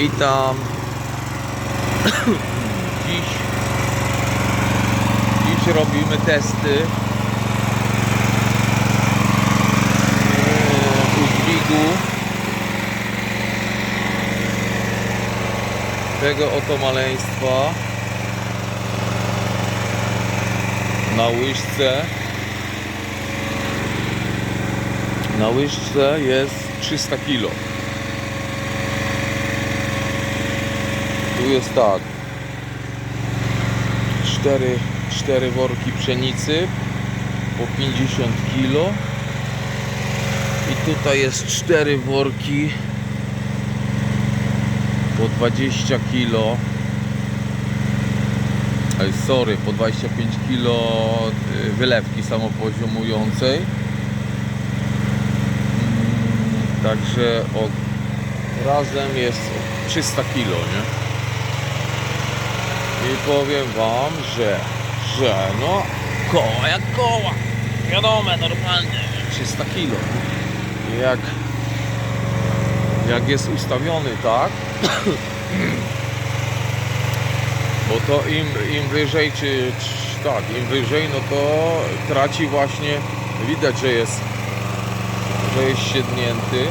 Witam. Dziś, dziś robimy testy e, udźwigu tego oto maleństwa na łyżce. Na łyżce jest 300 kg. Tu jest tak. Cztery, cztery worki pszenicy po 50 kg. I tutaj jest cztery worki po 20 kg. Ej, sorry, po 25 kg y, wylewki samopoziomującej. Mm, Także razem jest 300 kg, nie? I powiem wam, że, że no koła jak koła. Wiadomo, normalnie, 300 kg. Jak, jak jest ustawiony tak, bo to im, im wyżej, czy, czy tak, im wyżej, no to traci właśnie, widać, że jest, że jest siednięty.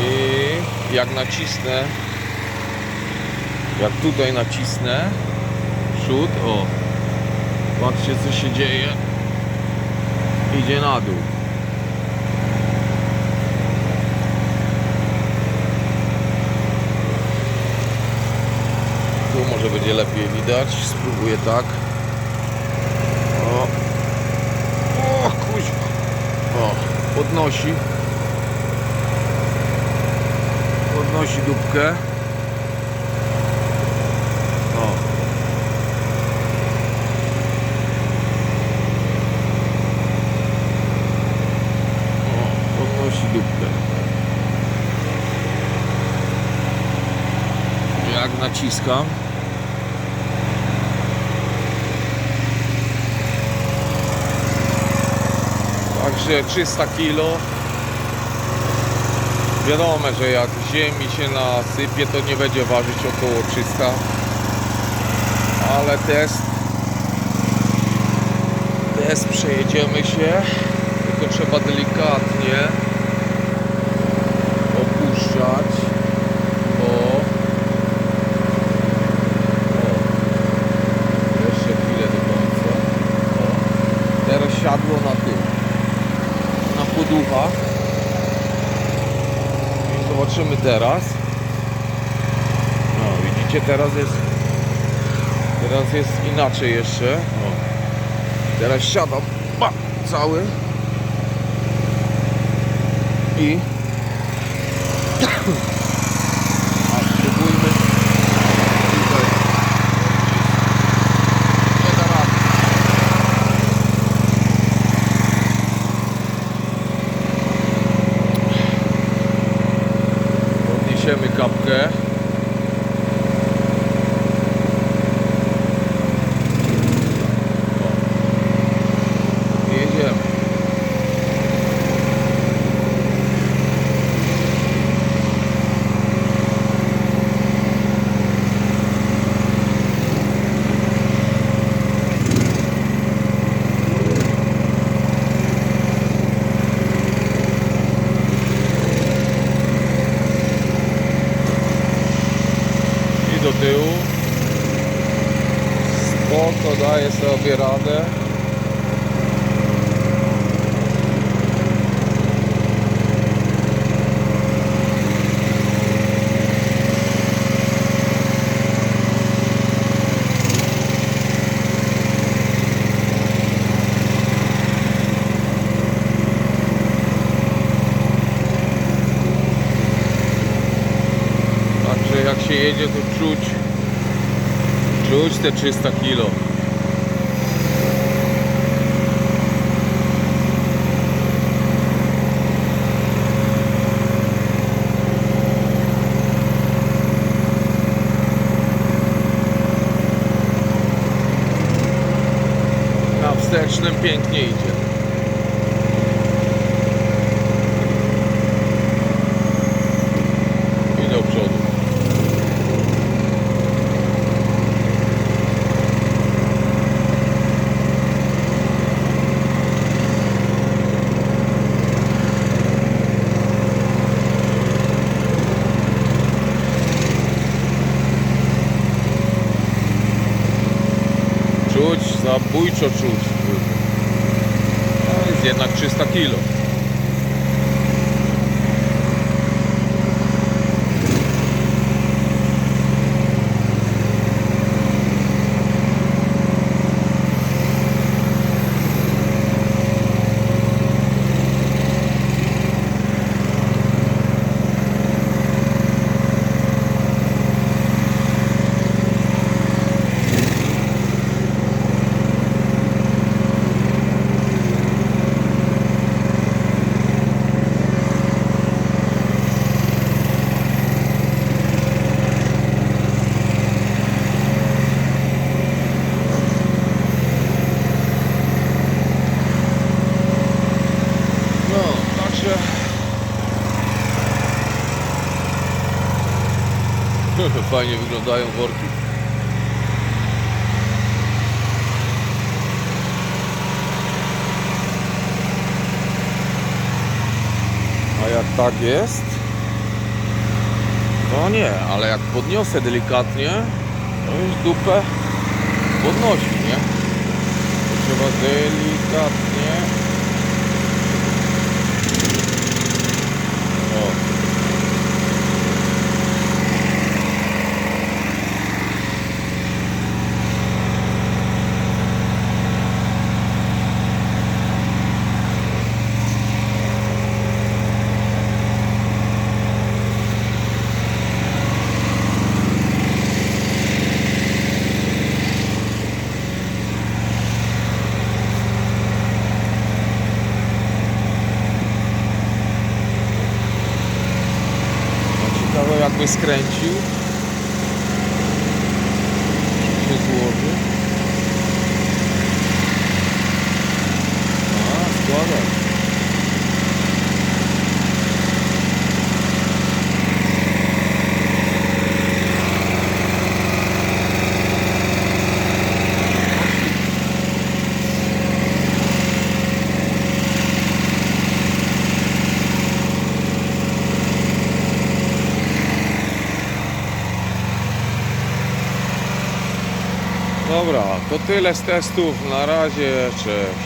I jak nacisnę, jak tutaj nacisnę przód, o, patrzcie co się dzieje, idzie na dół. Tu może będzie lepiej widać, spróbuję tak. O, o kuźwa, o, podnosi, podnosi dupkę. O. O, podnosi dupkę. Jak naciskam. Także 300 kg. Wiadomo, że jak ziemi się nasypie, to nie będzie ważyć około 300 ale test test przejedziemy się tylko trzeba delikatnie opuszczać bo o, jeszcze chwilę do końca. O, teraz siadło na tył. Na poduchach i zobaczymy teraz. No widzicie teraz jest Teraz jest inaczej jeszcze. O. Teraz siadam. Ba, cały. I नीचे में कप का है daje sobie radę. Także jak się jedzie to czuć czuć te 300 kilo. powietrznym pięknie idzie. I. Czuć, zabójczo czuć. Jest jednak 300 kilo. No, także... Fajnie wyglądają worki. A jak tak jest? No nie, ale jak podniosę delikatnie, to już dupę podnosi, nie? To trzeba delikatnie um escrantio tipo resolveu. Nossa, boa, velho. To tyle z testów. Na razie, cześć.